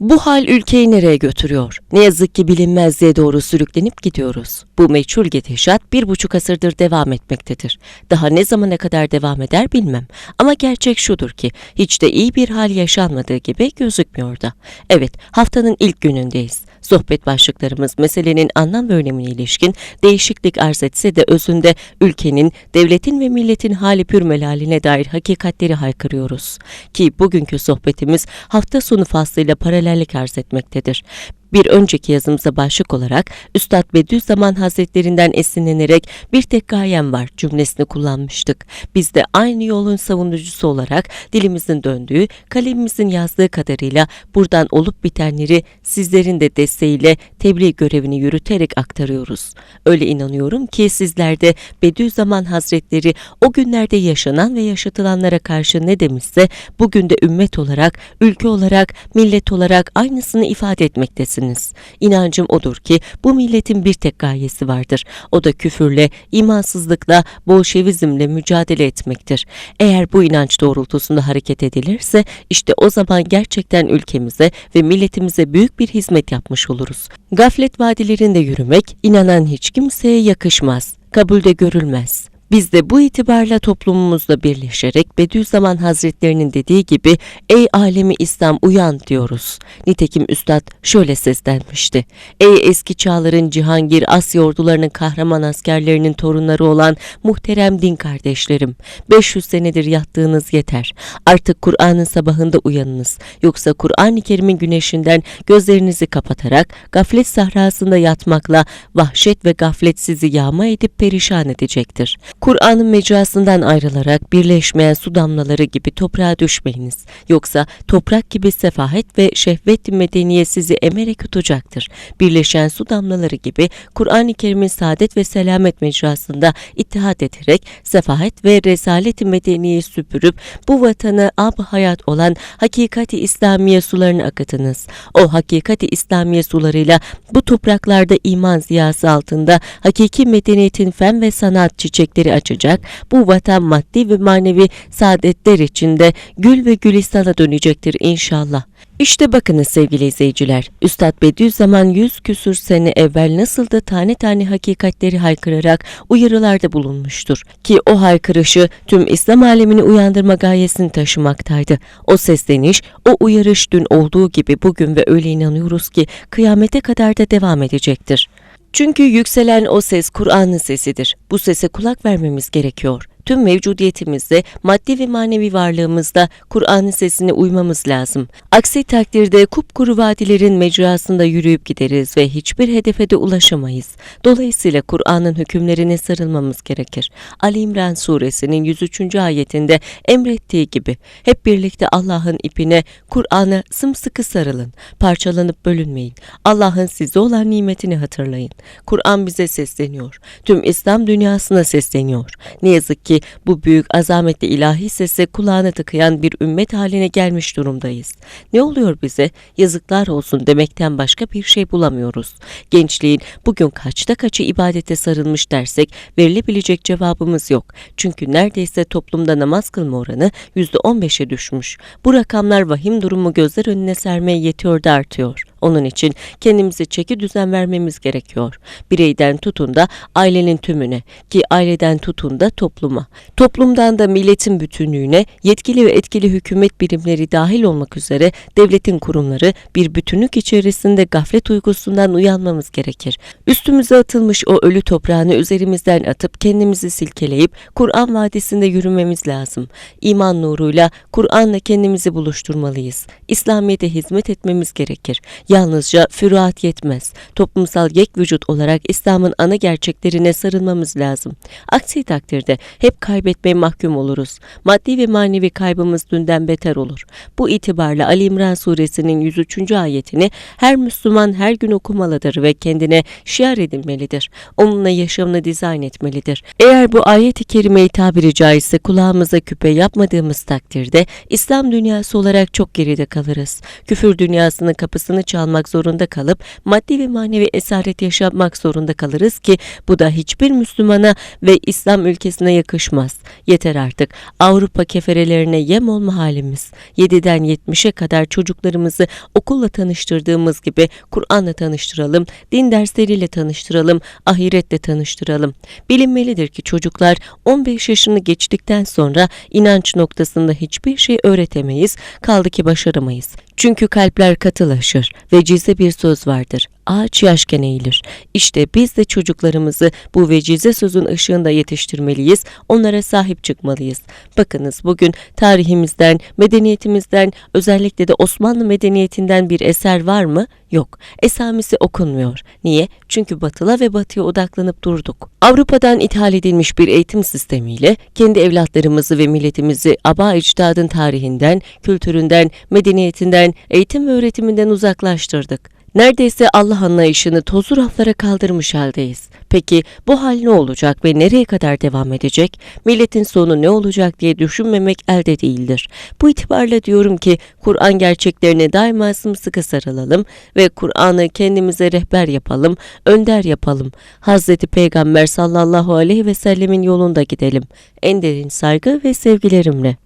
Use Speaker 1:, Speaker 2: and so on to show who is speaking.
Speaker 1: Bu hal ülkeyi nereye götürüyor? Ne yazık ki bilinmezliğe doğru sürüklenip gidiyoruz. Bu meçhul gidişat bir buçuk asırdır devam etmektedir. Daha ne zamana kadar devam eder bilmem. Ama gerçek şudur ki hiç de iyi bir hal yaşanmadığı gibi gözükmüyor da. Evet haftanın ilk günündeyiz. Sohbet başlıklarımız meselenin anlam ve önemine ilişkin değişiklik arz etse de özünde ülkenin, devletin ve milletin hali pürmelaline dair hakikatleri haykırıyoruz. Ki bugünkü sohbetimiz hafta sonu faslıyla paralellik arz etmektedir. Bir önceki yazımıza başlık olarak Üstad Bediüzzaman Hazretlerinden esinlenerek bir tek gayem var cümlesini kullanmıştık. Biz de aynı yolun savunucusu olarak dilimizin döndüğü, kalemimizin yazdığı kadarıyla buradan olup bitenleri sizlerin de desteğiyle tebliğ görevini yürüterek aktarıyoruz. Öyle inanıyorum ki sizler de Bediüzzaman Hazretleri o günlerde yaşanan ve yaşatılanlara karşı ne demişse bugün de ümmet olarak, ülke olarak, millet olarak aynısını ifade etmektesiniz. İnancım odur ki bu milletin bir tek gayesi vardır. O da küfürle, imansızlıkla, bolşevizmle mücadele etmektir. Eğer bu inanç doğrultusunda hareket edilirse işte o zaman gerçekten ülkemize ve milletimize büyük bir hizmet yapmış oluruz. Gaflet vadilerinde yürümek inanan hiç kimseye yakışmaz, kabulde görülmez. Biz de bu itibarla toplumumuzla birleşerek Bediüzzaman Hazretlerinin dediği gibi ey alemi İslam uyan diyoruz. Nitekim Üstad şöyle seslenmişti. Ey eski çağların Cihangir Asya ordularının kahraman askerlerinin torunları olan muhterem din kardeşlerim. 500 senedir yattığınız yeter. Artık Kur'an'ın sabahında uyanınız. Yoksa Kur'an-ı Kerim'in güneşinden gözlerinizi kapatarak gaflet sahrasında yatmakla vahşet ve gaflet sizi yağma edip perişan edecektir. Kur'an'ın mecrasından ayrılarak birleşmeyen su damlaları gibi toprağa düşmeyiniz. Yoksa toprak gibi sefahet ve şehvet medeniye sizi emerek yutacaktır. Birleşen su damlaları gibi Kur'an-ı Kerim'in saadet ve selamet mecrasında ittihat ederek sefahet ve resalet medeniyi süpürüp bu vatanı ab hayat olan hakikati İslamiye sularını akıtınız. O hakikati İslamiye sularıyla bu topraklarda iman ziyası altında hakiki medeniyetin fen ve sanat çiçekleri açacak, bu vatan maddi ve manevi saadetler içinde gül ve gülistana dönecektir inşallah. İşte bakınız sevgili izleyiciler, Üstad Bediüzzaman yüz küsür sene evvel nasıl da tane tane hakikatleri haykırarak uyarılarda bulunmuştur. Ki o haykırışı tüm İslam alemini uyandırma gayesini taşımaktaydı. O sesleniş, o uyarış dün olduğu gibi bugün ve öyle inanıyoruz ki kıyamete kadar da devam edecektir. Çünkü yükselen o ses Kur'an'ın sesidir. Bu sese kulak vermemiz gerekiyor. Tüm mevcudiyetimizde, maddi ve manevi varlığımızda Kur'an'ın sesine uymamız lazım. Aksi takdirde kupkuru vadilerin mecrasında yürüyüp gideriz ve hiçbir hedefe de ulaşamayız. Dolayısıyla Kur'an'ın hükümlerine sarılmamız gerekir. Ali İmran suresinin 103. ayetinde emrettiği gibi hep birlikte Allah'ın ipine, Kur'an'a sımsıkı sarılın. Parçalanıp bölünmeyin. Allah'ın size olan nimetini hatırlayın. Kur'an bize sesleniyor. Tüm İslam dünyasına sesleniyor. Ne yazık ki bu büyük azametli ilahi sese kulağını tıkayan bir ümmet haline gelmiş durumdayız. Ne oluyor bize? Yazıklar olsun demekten başka bir şey bulamıyoruz. Gençliğin bugün kaçta kaçı ibadete sarılmış dersek verilebilecek cevabımız yok. Çünkü neredeyse toplumda namaz kılma oranı %15'e düşmüş. Bu rakamlar vahim durumu gözler önüne sermeye yetiyor da artıyor. Onun için kendimize çeki düzen vermemiz gerekiyor. Bireyden tutun da ailenin tümüne ki aileden tutun da topluma. Toplumdan da milletin bütünlüğüne yetkili ve etkili hükümet birimleri dahil olmak üzere devletin kurumları bir bütünlük içerisinde gaflet uykusundan uyanmamız gerekir. Üstümüze atılmış o ölü toprağını üzerimizden atıp kendimizi silkeleyip Kur'an vadisinde yürümemiz lazım. İman nuruyla Kur'an'la kendimizi buluşturmalıyız. İslamiyet'e hizmet etmemiz gerekir. Yalnızca füruat yetmez. Toplumsal yek vücut olarak İslam'ın ana gerçeklerine sarılmamız lazım. Aksi takdirde hep kaybetmeye mahkum oluruz. Maddi ve manevi kaybımız dünden beter olur. Bu itibarla Ali İmran suresinin 103. ayetini her Müslüman her gün okumalıdır ve kendine şiar edinmelidir. Onunla yaşamını dizayn etmelidir. Eğer bu ayet-i kerimeyi tabiri caizse kulağımıza küpe yapmadığımız takdirde İslam dünyası olarak çok geride kalırız. Küfür dünyasının kapısını çal almak zorunda kalıp maddi ve manevi esaret yaşamak zorunda kalırız ki bu da hiçbir Müslümana ve İslam ülkesine yakışmaz. Yeter artık Avrupa keferelerine yem olma halimiz. 7'den 70'e kadar çocuklarımızı okulla tanıştırdığımız gibi Kur'an'la tanıştıralım, din dersleriyle tanıştıralım, ahiretle tanıştıralım. Bilinmelidir ki çocuklar 15 yaşını geçtikten sonra inanç noktasında hiçbir şey öğretemeyiz, kaldı ki başaramayız. Çünkü kalpler katılaşır ve cize bir söz vardır. Ağaç yaşken eğilir. İşte biz de çocuklarımızı bu vecize sözün ışığında yetiştirmeliyiz, onlara sahip çıkmalıyız. Bakınız bugün tarihimizden, medeniyetimizden, özellikle de Osmanlı medeniyetinden bir eser var mı? Yok. Esamisi okunmuyor. Niye? Çünkü batıla ve batıya odaklanıp durduk. Avrupa'dan ithal edilmiş bir eğitim sistemiyle kendi evlatlarımızı ve milletimizi aba icdadın tarihinden, kültüründen, medeniyetinden, eğitim ve öğretiminden uzaklaştırdık. Neredeyse Allah anlayışını tozu raflara kaldırmış haldeyiz. Peki bu hal ne olacak ve nereye kadar devam edecek? Milletin sonu ne olacak diye düşünmemek elde değildir. Bu itibarla diyorum ki Kur'an gerçeklerine daima sımsıkı sarılalım ve Kur'an'ı kendimize rehber yapalım, önder yapalım. Hazreti Peygamber sallallahu aleyhi ve sellemin yolunda gidelim. En derin saygı ve sevgilerimle.